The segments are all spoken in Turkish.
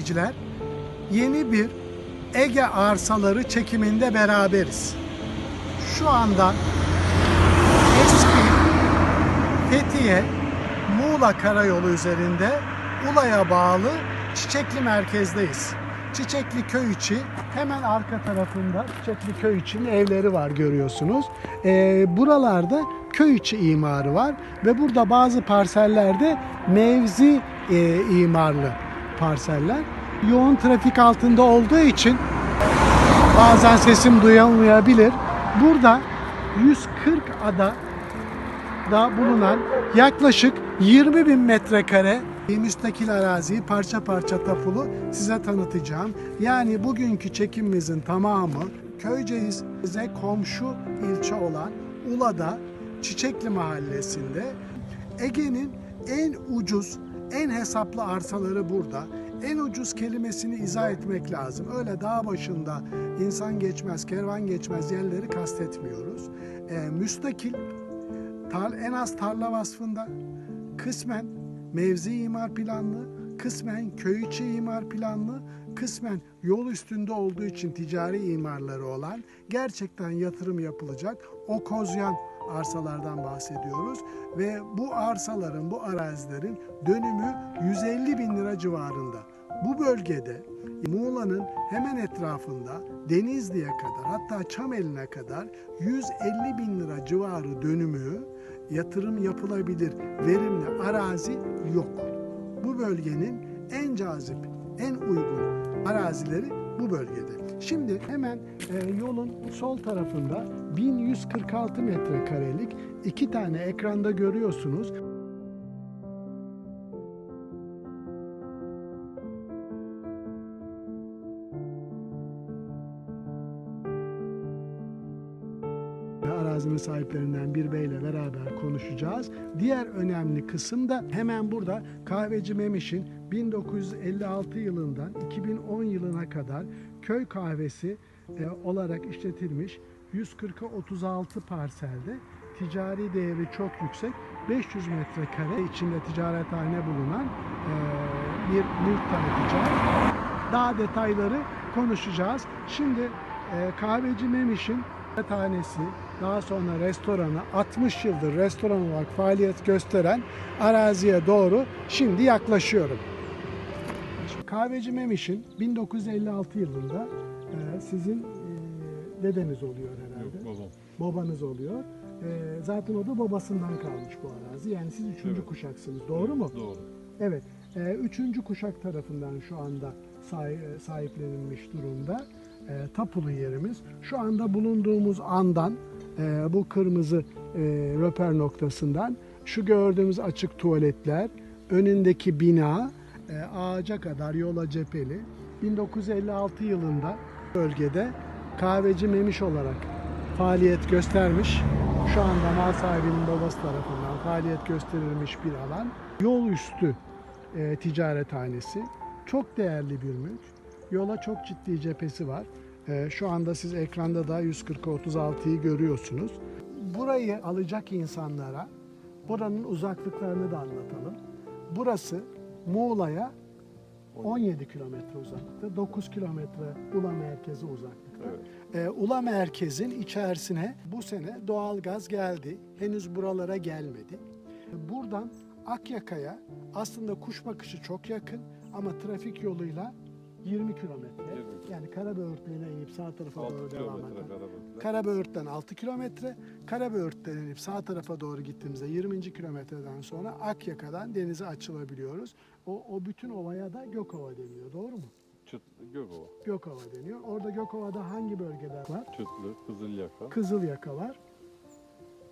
izleyiciler, yeni bir Ege arsaları çekiminde beraberiz. Şu anda eski Fethiye Muğla Karayolu üzerinde Ula'ya bağlı Çiçekli merkezdeyiz. Çiçekli köy içi hemen arka tarafında Çiçekli köy için evleri var görüyorsunuz. Ee, buralarda köy içi imarı var ve burada bazı parsellerde mevzi e, imarlı parseller. Yoğun trafik altında olduğu için bazen sesim duyulmayabilir. Burada 140 ada da bulunan yaklaşık 20 bin metrekare müstakil araziyi parça parça tapulu size tanıtacağım. Yani bugünkü çekimimizin tamamı Köyceğiz'e komşu ilçe olan Ula'da Çiçekli Mahallesi'nde Ege'nin en ucuz, en hesaplı arsaları burada. En ucuz kelimesini izah etmek lazım. Öyle dağ başında insan geçmez, kervan geçmez yerleri kastetmiyoruz. Ee, müstakil Tar, en az tarla vasfında, kısmen mevzi imar planlı, kısmen köy içi imar planlı, kısmen yol üstünde olduğu için ticari imarları olan gerçekten yatırım yapılacak o kozyan arsalardan bahsediyoruz ve bu arsaların, bu arazilerin dönümü 150 bin lira civarında. Bu bölgede Muğla'nın hemen etrafında Denizli'ye kadar hatta Çameli'ne kadar 150 bin lira civarı dönümü yatırım yapılabilir verimli arazi yok. Bu bölgenin en cazip, en uygun arazileri bu bölgede. Şimdi hemen e, yolun sol tarafında 1146 metrekarelik iki tane ekranda görüyorsunuz. arazinin sahiplerinden bir beyle beraber konuşacağız. Diğer önemli kısım da hemen burada Kahveci Memiş'in 1956 yılından 2010 yılına kadar köy kahvesi e, olarak işletilmiş 140'a 36 parselde ticari değeri çok yüksek 500 metrekare içinde ticarethane bulunan e, bir mülk tanıtacağız. Daha detayları konuşacağız. Şimdi e, Kahveci Memiş'in tanesi daha sonra restoranı 60 yıldır restoran olarak faaliyet gösteren araziye doğru şimdi yaklaşıyorum. Kahveci Memiş'in 1956 yılında e, sizin e, dedeniz oluyor herhalde. Yok babam. Babanız oluyor. E, zaten o da babasından kalmış bu arazi. Yani siz üçüncü Evet. kuşaksınız. Doğru mu? Doğru. Evet. E, üçüncü kuşak tarafından şu anda sahi- sahiplenilmiş durumda. E, tapulu yerimiz. Şu anda bulunduğumuz andan e, bu kırmızı e, röper noktasından şu gördüğümüz açık tuvaletler, önündeki bina e, ağaca kadar yola cepheli. 1956 yılında bölgede kahveci Memiş olarak faaliyet göstermiş. Şu anda mal sahibinin babası tarafından faaliyet gösterilmiş bir alan. Yol üstü e, ticarethanesi. Çok değerli bir mülk. Yola çok ciddi cephesi var. E, şu anda siz ekranda da 140'a 36'yı görüyorsunuz. Burayı alacak insanlara buranın uzaklıklarını da anlatalım. Burası Muğla'ya 17 kilometre uzaklıkta, 9 kilometre Ula merkezi uzaklıkta. Evet. Ee, Ula merkezin içerisine bu sene doğalgaz geldi. Henüz buralara gelmedi. Buradan Akyaka'ya aslında kuş bakışı çok yakın ama trafik yoluyla 20 kilometre. 20. Yani Karaböğürtlen'e inip sağ tarafa 6 doğru devam eden. Karaböğürt'ten 6 kilometre, Karaböğürt'ten inip sağ tarafa doğru gittiğimizde 20. kilometreden sonra Akyaka'dan denize açılabiliyoruz. O, o bütün ovaya da Gökova deniyor. Doğru mu? Çıt, Gökova. Gökova deniyor. Orada Gökova'da hangi bölgeler var? Çıtlı, Kızılyaka. Kızılyaka var.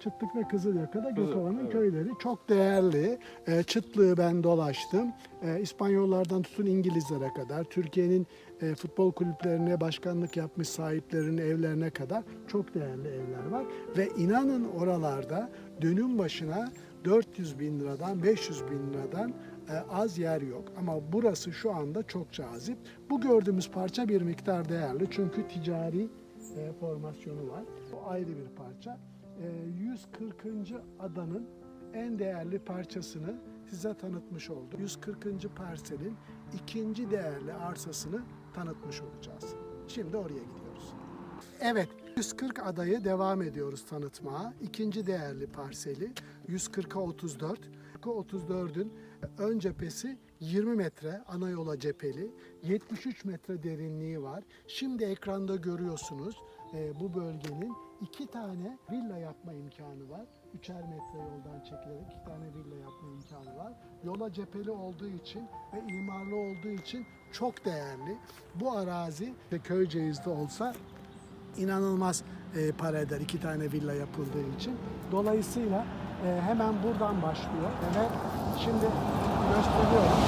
Çıtlık ve Kızılyaka da Kızıl, Gökova'nın evet. köyleri. Çok değerli. E, Çıtlığı ben dolaştım. E, İspanyollardan tutun İngilizlere kadar, Türkiye'nin e, futbol kulüplerine başkanlık yapmış sahiplerinin evlerine kadar çok değerli evler var. Ve inanın oralarda dönüm başına 400 bin liradan 500 bin liradan e, az yer yok. Ama burası şu anda çok cazip. Bu gördüğümüz parça bir miktar değerli çünkü ticari e, formasyonu var. Bu ayrı bir parça. E, 140. adanın en değerli parçasını size tanıtmış oldum. 140. parselin ikinci değerli arsasını tanıtmış olacağız. Şimdi oraya gidiyoruz. Evet, 140 adayı devam ediyoruz tanıtmaya. İkinci değerli parseli 140'a 34. 34'ün ön cephesi 20 metre ana yola cepheli. 73 metre derinliği var. Şimdi ekranda görüyorsunuz e, bu bölgenin iki tane villa yapma imkanı var. Üçer metre yoldan çekilerek iki tane villa yapma imkanı var. Yola cepheli olduğu için ve imarlı olduğu için çok değerli. Bu arazi ve Köyceğiz'de olsa inanılmaz e, para eder iki tane villa yapıldığı için. Dolayısıyla e, hemen buradan başlıyor ve şimdi gösteriyorum.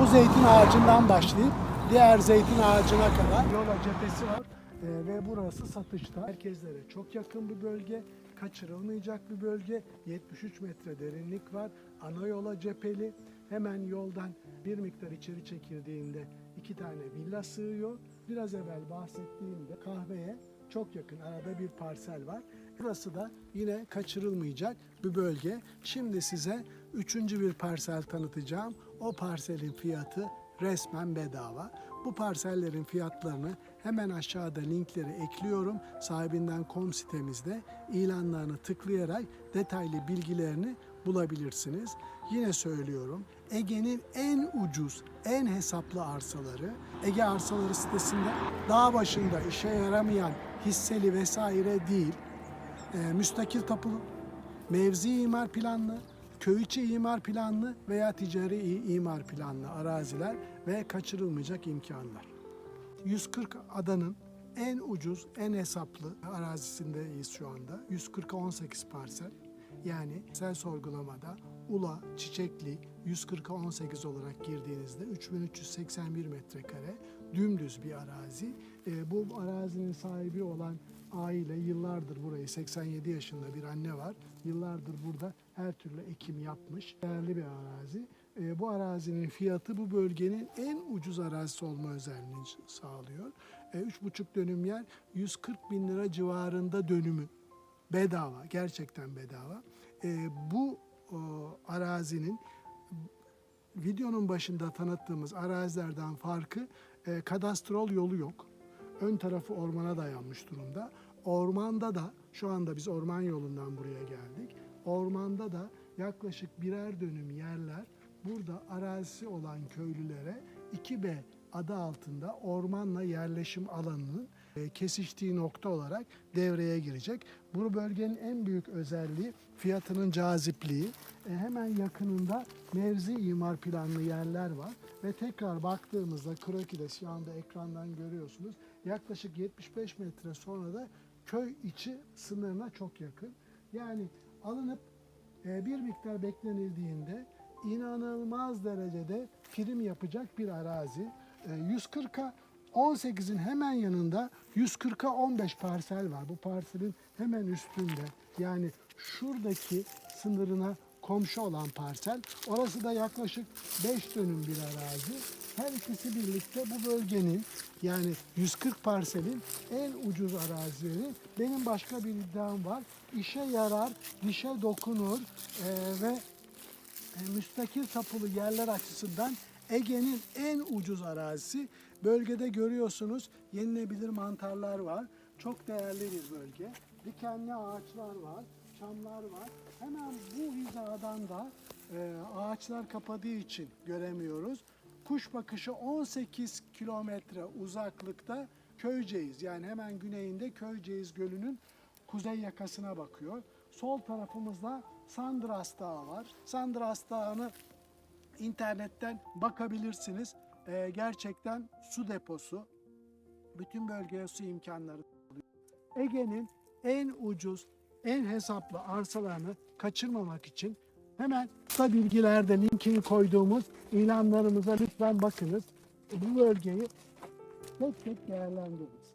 Bu zeytin ağacından başlayıp diğer zeytin ağacına kadar yola cephesi var ve burası satışta. Merkezlere çok yakın bir bölge, kaçırılmayacak bir bölge. 73 metre derinlik var. Ana yola cepheli. Hemen yoldan bir miktar içeri çekildiğinde iki tane villa sığıyor. Biraz evvel bahsettiğimde kahveye çok yakın arada bir parsel var. Burası da yine kaçırılmayacak bir bölge. Şimdi size üçüncü bir parsel tanıtacağım. O parselin fiyatı resmen bedava. Bu parsellerin fiyatlarını hemen aşağıda linkleri ekliyorum. Sahibinden.com sitemizde ilanlarını tıklayarak detaylı bilgilerini bulabilirsiniz. Yine söylüyorum. Ege'nin en ucuz, en hesaplı arsaları Ege Arsaları sitesinde dağ başında işe yaramayan hisseli vesaire değil. e, müstakil tapulu, mevzi imar planlı, köy içi imar planlı veya ticari imar planlı araziler ve kaçırılmayacak imkanlar. 140 adanın en ucuz, en hesaplı arazisindeyiz şu anda. 140'a 18 parsel. Yani sel sorgulamada Ula, Çiçekli 140'a 18 olarak girdiğinizde 3381 metrekare dümdüz bir arazi. Ee, bu arazinin sahibi olan aile yıllardır burayı 87 yaşında bir anne var. Yıllardır burada her türlü ekim yapmış. Değerli bir arazi. Ee, bu arazinin fiyatı bu bölgenin en ucuz arazisi olma özelliğini sağlıyor. Ee, 3,5 dönüm yer 140 bin lira civarında dönümü. Bedava, gerçekten bedava. Ee, bu o, arazinin videonun başında tanıttığımız arazilerden farkı e, kadastrol yolu yok. Ön tarafı ormana dayanmış durumda. Ormanda da şu anda biz orman yolundan buraya geldik. Ormanda da yaklaşık birer dönüm yerler burada arazisi olan köylülere 2B adı altında ormanla yerleşim alanının e, kesiştiği nokta olarak devreye girecek. Bu bölgenin en büyük özelliği fiyatının cazipliği. E, hemen yakınında mevzi imar planlı yerler var ve tekrar baktığımızda krokide şu anda ekrandan görüyorsunuz yaklaşık 75 metre sonra da köy içi sınırına çok yakın. Yani alınıp e, bir miktar beklenildiğinde inanılmaz derecede prim yapacak bir arazi. E, 140'a 18'in hemen yanında 140'a 15 parsel var. Bu parselin hemen üstünde. Yani şuradaki sınırına komşu olan parsel. Orası da yaklaşık 5 dönüm bir arazi. Her ikisi birlikte bu bölgenin yani 140 parselin en ucuz arazileri. Benim başka bir iddiam var. İşe yarar, dişe dokunur eee, ve e, müstakil tapulu yerler açısından Ege'nin en ucuz arazisi. Bölgede görüyorsunuz yenilebilir mantarlar var. Çok değerli bir bölge. Dikenli ağaçlar var, çamlar var. Hemen bu hizadan da e, ağaçlar kapadığı için göremiyoruz. Kuş bakışı 18 kilometre uzaklıkta Köyceğiz yani hemen güneyinde Köyceğiz Gölü'nün kuzey yakasına bakıyor. Sol tarafımızda Sandras Dağı var. Sandras Dağı'nı internetten bakabilirsiniz. Ee, gerçekten su deposu. Bütün bölgeye su imkanları. Ege'nin en ucuz, en hesaplı arsalarını kaçırmamak için hemen kısa bilgilerde linkini koyduğumuz ilanlarımıza lütfen bakınız. Bu bölgeyi tek tek değerlendiriniz.